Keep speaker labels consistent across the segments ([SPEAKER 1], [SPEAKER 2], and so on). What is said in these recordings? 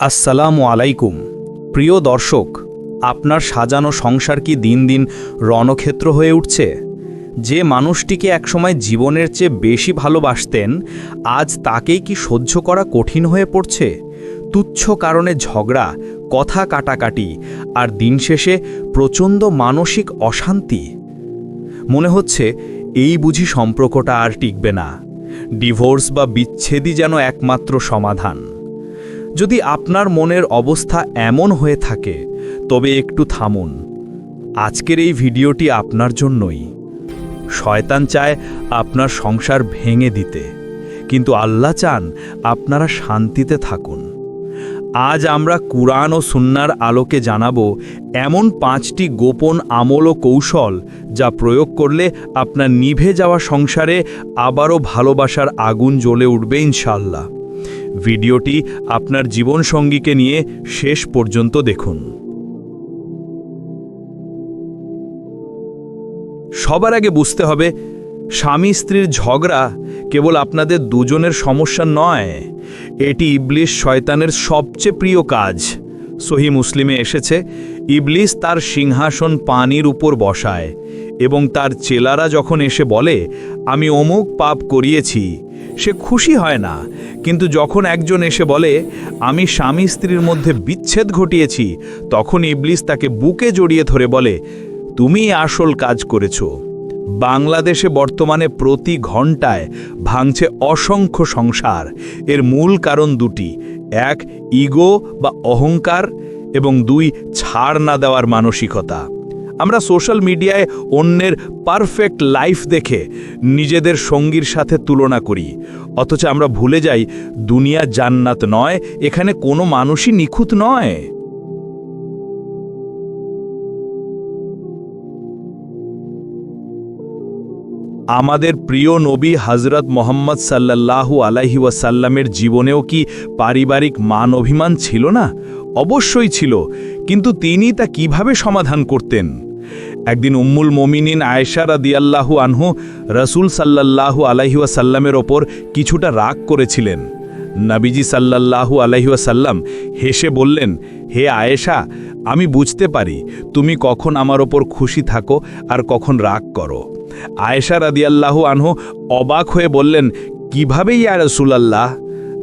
[SPEAKER 1] আসসালামু আলাইকুম। প্রিয় দর্শক, আপনার সাজানো সংসার কি দিন দিন রণক্ষেত্র হয়ে উঠছে? যে মানুষটিকে একসময় জীবনের চেয়ে বেশি ভালোবাসতেন, আজ তাকেই কি সহ্য করা কঠিন হয়ে পড়ছে? তুচ্ছ কারণে ঝগড়া, কথা কাটাকাটি, আর দিন শেষে প্রচণ্ড মানসিক অশান্তি। মনে হচ্ছে, এই বুঝি সম্পর্কটা আর টিকবে না। ডিভোর্স বা বিচ্ছেদই যেন একমাত্র সমাধান। যদি আপনার মনের অবস্থা এমন হয়ে থাকে, তবে একটু থামুন। আজকের এই ভিডিওটি আপনার জন্যই। শয়তান চায় আপনার সংসার ভেঙে দিতে, কিন্তু আল্লাহ চান আপনারা শান্তিতে থাকুন। আজ আমরা কুরআন ও সুন্নার আলোকে জানাব এমন পাঁচটি গোপন আমল ও কৌশল যা প্রয়োগ করলে আপনার নিভে যাওয়া সংসারে আবারও ভালোবাসার আগুন জ্বলে উঠবে ইনশাল্লাহ ভিডিওটি আপনার জীবনসঙ্গীকে নিয়ে শেষ পর্যন্ত দেখুন। সবার আগে বুঝতে হবে, স্বামী স্ত্রীর ঝগড়া কেবল আপনাদের দুজনের সমস্যা নয়, এটি ইবলিশ শয়তানের সবচেয়ে প্রিয় কাজ। সহি মুসলিমে এসেছে ইবলিস তার সিংহাসন পানির উপর বসায় এবং তার চেলারা যখন এসে বলে, আমি অমুক পাপ করিয়েছি সে খুশি হয় না। কিন্তু যখন একজন এসে বলে, আমি স্বামী স্ত্রীর মধ্যে বিচ্ছেদ ঘটিয়েছি, তখন ইবলিস তাকে বুকে জড়িয়ে ধরে বলে, তুমি আসল কাজ করেছ। বাংলাদেশে বর্তমানে প্রতি ঘন্টায় ভাঙছে অসংখ্য সংসার। এর মূল কারণ দুটি, এক, ইগো বা অহংকার এবং দুই, ছাড় না দেওয়ার মানসিকতা। আমরা সোশ্যাল মিডিয়ায় অন্যের পারফেক্ট লাইফ দেখে নিজেদের সঙ্গীর সাথে তুলনা করি। অথচ আমরা ভুলে যাই, দুনিয়া জান্নাত নয়, এখানে কোনো মানুষই নিখুঁত নয়। আমাদের প্রিয় নবী হজরত মোহাম্মদ সাল্লাল্লাহু আলাইহি ওয়াসাল্লামের জীবনেও কি পারিবারিক মান অভিমান ছিল না? অবশ্যই ছিল, কিন্তু তিনি তা কীভাবে সমাধান করতেন? একদিন উম্মুল মমিনিন আয়েশা রাদিয়াল্লাহু আনহু রসুল সাল্লাল্লাহু আলাইহি ওয়াসাল্লামের ওপর কিছুটা রাগ করেছিলেন। নাবিজি সাল্লাল্লাহু আলাইহি ওয়াসাল্লাম হেসে বললেন, হে আয়েশা, আমি বুঝতে পারি তুমি কখন আমার ওপর খুশি থাকো আর কখন রাগ করো। আয়েশা রাদিয়াল্লাহু আনহু অবাক হয়ে বললেন কীভাবে ইয়া রসুলাল্লাহ?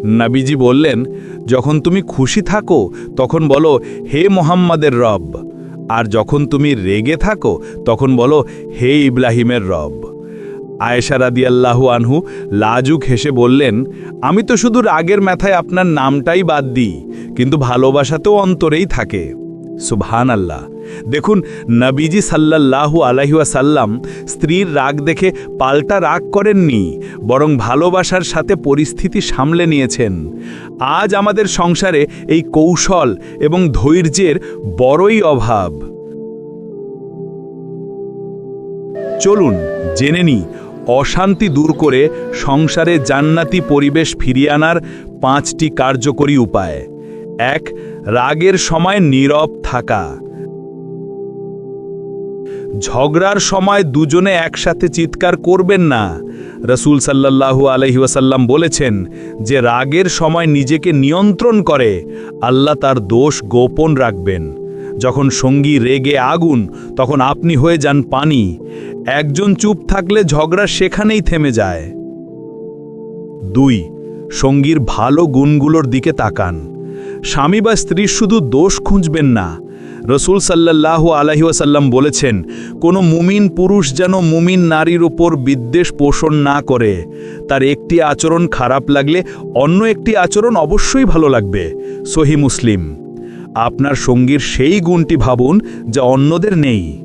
[SPEAKER 1] নাবিজি বললেন, যখন তুমি খুশি থাকো, তখন বলো, হে মোহাম্মদের রব। আর যখন তুমি রেগে থাকো, তখন বলো, হে ইব্রাহিমের রব। আয়েশা রাদিয়াল্লাহু আনহু লাজুক হেসে বললেন, আমি তো শুধু রাগের মাথায় আপনার নামটাই বাদ দিই, কিন্তু ভালোবাসা তো অন্তরেই থাকে। সুবহান আল্লাহ দেখুন, নবীজি সাল্লাল্লাহু আলাইহাসাল্লাম স্ত্রীর রাগ দেখে পাল্টা রাগ করেননি, বরং ভালোবাসার সাথে পরিস্থিতি সামলে নিয়েছেন। আজ আমাদের সংসারে এই কৌশল এবং ধৈর্যের বড়ই অভাব। চলুন জেনে নি অশান্তি দূর করে সংসারে জান্নাতি পরিবেশ ফিরিয়ে আনার পাঁচটি কার্যকরী উপায়। এক, রাগের সময় নীরব থাকা। ঝগড়ার সময় দুজনে একসাথে চিৎকার করবেন না। রসুল সাল্লাল্লাহু আলহি ওয়াসাল্লাম বলেছেন যে, রাগের সময় নিজেকে নিয়ন্ত্রণ করে, আল্লাহ তার দোষ গোপন রাখবেন। যখন সঙ্গী রেগে আগুন, তখন আপনি হয়ে যান পানি। একজন চুপ থাকলে ঝগড়া সেখানেই থেমে যায়। দুই, সঙ্গীর ভালো গুণগুলোর দিকে তাকান। স্বামী বা স্ত্রী শুধু দোষ খুঁজবেন না। রসুল সাল্লাল্লাহু আলহিউসাল্লাম বলেছেন, কোনো মুমিন পুরুষ যেন মুমিন নারীর ওপর বিদ্বেষ পোষণ না করে। তার একটি আচরণ খারাপ লাগলে অন্য একটি আচরণ অবশ্যই ভালো লাগবে। সহি মুসলিম। আপনার সঙ্গীর সেই গুণটি ভাবুন যা অন্যদের নেই।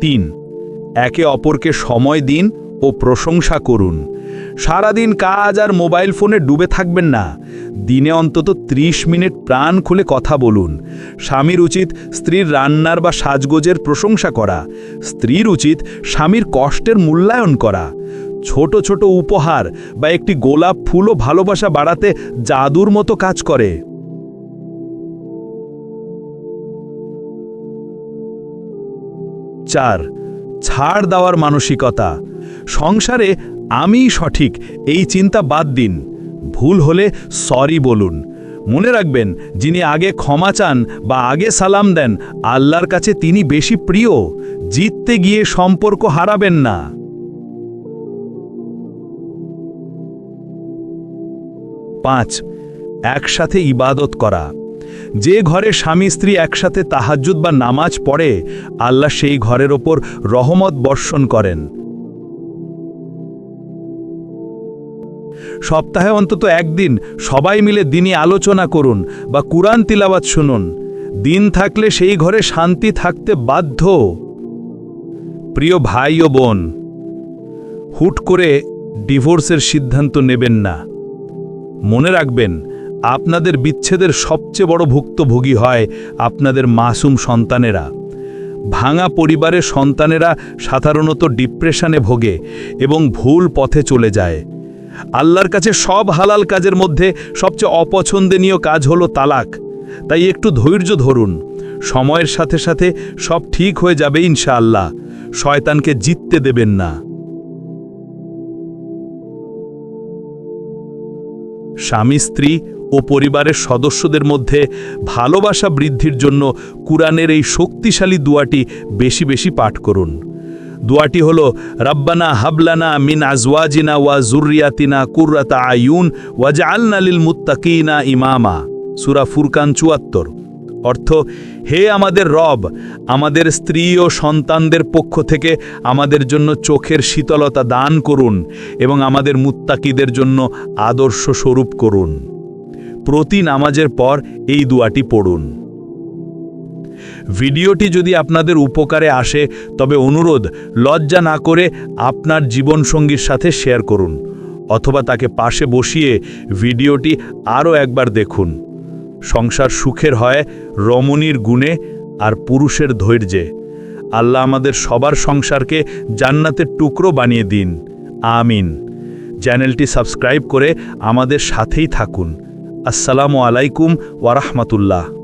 [SPEAKER 1] তিন, একে অপরকে সময় দিন ও প্রশংসা করুন। সারাদিন কাজ আর মোবাইল ফোনে ডুবে থাকবেন না। দিনে অন্তত ৩০ মিনিট প্রাণ খুলে কথা বলুন। স্বামীর উচিত স্ত্রীর রান্নার বা সাজগোজের প্রশংসা করা। স্ত্রীর উচিত স্বামীর কষ্টের মূল্যায়ন করা। ছোট ছোট উপহার বা একটি গোলাপ ফুলও ভালোবাসা বাড়াতে জাদুর মতো কাজ করে। চার, ছাড় দেওয়ার মানসিকতা। সংসারে আমিই সঠিক, এই চিন্তা বাদ দিন। ভুল হলে সরি বলুন। মনে রাখবেন, যিনি আগে ক্ষমা চান বা আগে সালাম দেন, আল্লাহর কাছে তিনি বেশি প্রিয়। জিততে গিয়ে সম্পর্ক হারাবেন না। পাঁচ, একসাথে ইবাদত করা। যে ঘরে স্বামী স্ত্রী একসাথে তাহাজ্জুদ বা নামাজ পড়ে, আল্লাহ সেই ঘরের ওপর রহমত বর্ষণ করেন। সপ্তাহে অন্তত একদিন সবাই মিলে দিনই আলোচনা করুন বা কুরআন তিলাবাত শুনুন। দিন থাকলে সেই ঘরে শান্তি থাকতে বাধ্য। প্রিয় ভাই ও বোন, হুট করে ডিভোর্সের সিদ্ধান্ত নেবেন না। মনে রাখবেন, আপনাদের বিচ্ছেদের সবচেয়ে বড় ভুক্তভোগী হয় আপনাদের মাসুম সন্তানেরা। ভাঙা পরিবারের সন্তানেরা সাধারণত ডিপ্রেশনে ভোগে এবং ভুল পথে চলে যায়। আল্লাহর কাছে সব হালাল কাজের মধ্যে সবচেয়ে অপছন্দনীয় কাজ হলো তালাক। তাই একটু ধৈর্য ধরুন। সময়ের সাথে সাথে সব ঠিক হয়ে যাবে ইনশাআল্লাহ। শয়তানকে জিততে দেবেন না। স্বামী, স্ত্রী ও পরিবারের সদস্যদের মধ্যে ভালোবাসা বৃদ্ধির জন্য কুরআনের এই শক্তিশালী দুয়াটি বেশি বেশি পাঠ করুন। দুয়াটি হল, রাব্বানা হাবলানা মিন আজওয়াজিনা ওয়া জুরিয়াতিনা কুর্রাতা আয়ুন ওয়াজআলনা লিল মুত্তাকিনা ইমামা। সূরা ফুরকান 74 অর্থ, হে আমাদের রব, আমাদের স্ত্রী ও সন্তানদের পক্ষ থেকে আমাদের জন্য চোখের শীতলতা দান করুন এবং আমাদের মুত্তাকিদের জন্য আদর্শ স্বরূপ করুন। প্রতি নামাজের পর এই দুয়াটি পড়ুন। ভিডিওটি যদি আপনাদের উপকারে আসে, তবে অনুরোধ, লজ্জা না করে আপনার জীবনসঙ্গীর সাথে শেয়ার করুন, অথবা তাকে পাশে বসিয়ে ভিডিওটি আরও একবার দেখুন। সংসার সুখের হয় রমণীর গুণে আর পুরুষের ধৈর্যে। আল্লাহ আমাদের সবার সংসারকে জান্নাতের টুকরো বানিয়ে দিন। আমিন। চ্যানেলটি সাবস্ক্রাইব করে আমাদের সাথেই থাকুন। আসসালামু আলাইকুম ওয়ারাহমাতুল্লাহ